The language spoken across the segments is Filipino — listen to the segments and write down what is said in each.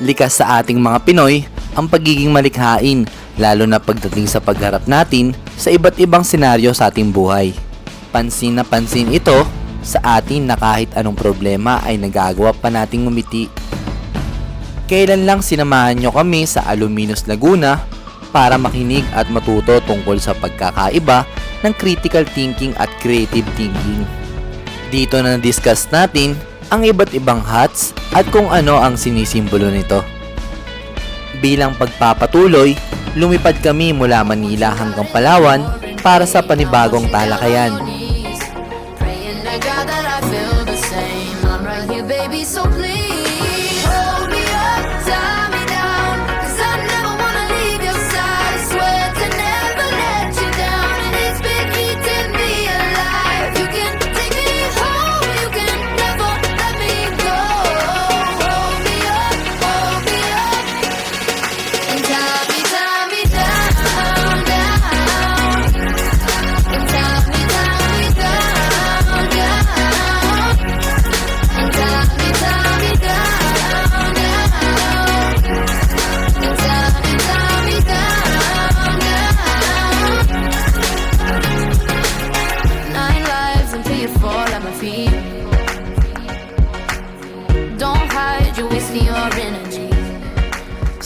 likas sa ating mga Pinoy ang pagiging malikhain lalo na pagdating sa pagharap natin sa iba't ibang senaryo sa ating buhay. Pansin na pansin ito sa atin na kahit anong problema ay nagagawa pa nating ngumiti. Kailan lang sinamahan nyo kami sa Aluminos Laguna para makinig at matuto tungkol sa pagkakaiba ng critical thinking at creative thinking. Dito na discuss natin ang iba't ibang hats at kung ano ang sinisimbolo nito. Bilang pagpapatuloy, lumipad kami mula Manila hanggang Palawan para sa panibagong talakayan. Baby, so please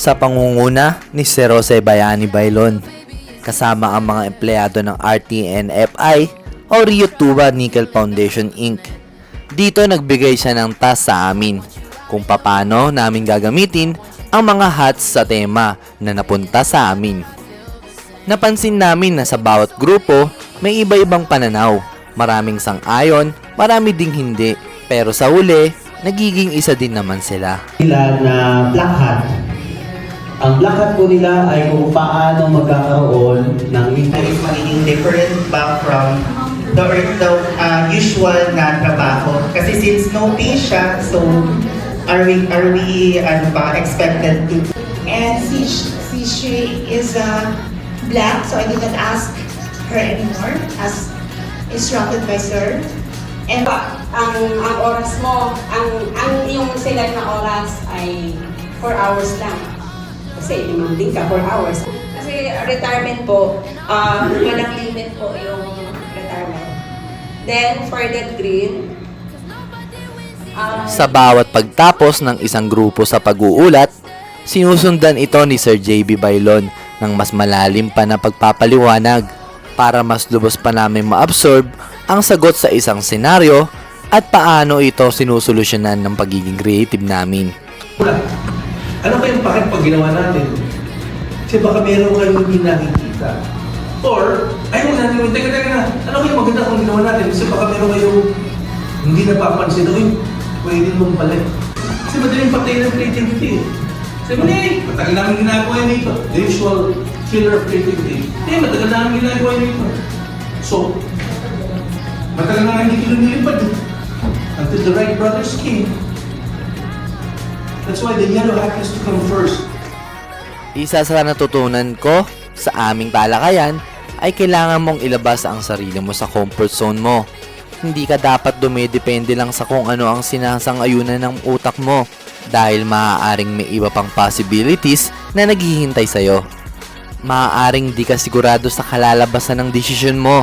Sa pangunguna ni Sir Jose Bayani Bailon, kasama ang mga empleyado ng RTNFI o Rio Tuba Nickel Foundation Inc. Dito nagbigay siya ng task sa amin kung paano namin gagamitin ang mga hats sa tema na napunta sa amin. Napansin namin na sa bawat grupo may iba-ibang pananaw. Maraming sang-ayon, marami ding hindi. Pero sa huli, nagiging isa din naman sila. nila na black hat. Ang black hat po nila ay kung paano magkakaroon ng is magiging different ba from the, the uh, usual na trabaho. Kasi since no pay siya, so are we, are we ano ba, expected to and she, she, she is uh, black, so I did not ask her anymore as instructed by sir. And ang ang oras mo, ang ang yung select na oras ay 4 hours lang. Kasi demanding ka 4 hours. Kasi retirement po, um, walang limit po yung retirement. Then for that green, um, Sa bawat pagtapos ng isang grupo sa pag-uulat, sinusundan ito ni Sir JB Bailon ng mas malalim pa na pagpapaliwanag para mas lubos pa namin ma-absorb ang sagot sa isang senaryo at paano ito sinusolusyonan ng pagiging creative namin. Wala. Ano kayong bakit pag ginawa natin? Kasi baka meron kayong hindi nakikita. Or, ayaw na natin, teka, teka na, ano kayong maganda kung ginawa natin? Kasi baka meron kayong hindi napapansin, uy, pwede mong pala. Kasi madaling patay ng creativity. Sabi mo, eh, matagal namin ginagawa yun dito. The usual killer of creativity. Eh, matagal namin ginagawa yun dito. So, matagal na hindi kinumilipad. eh. Until the right brothers came. That's why the yellow hat has to come first. Isa sa natutunan ko sa aming talakayan ay kailangan mong ilabas ang sarili mo sa comfort zone mo. Hindi ka dapat dumidepende lang sa kung ano ang sinasang-ayunan ng utak mo dahil maaaring may iba pang possibilities na naghihintay sa'yo. Maaaring di ka sigurado sa kalalabasan ng desisyon mo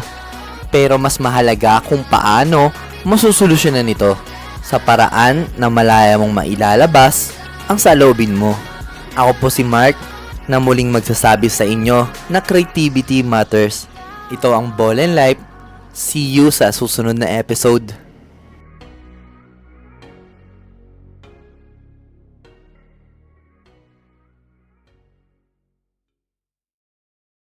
pero mas mahalaga kung paano masusolusyonan ito sa paraan na malaya mong mailalabas ang salobin mo. Ako po si Mark na muling magsasabi sa inyo na creativity matters. Ito ang Ball and Life. See you sa susunod na episode.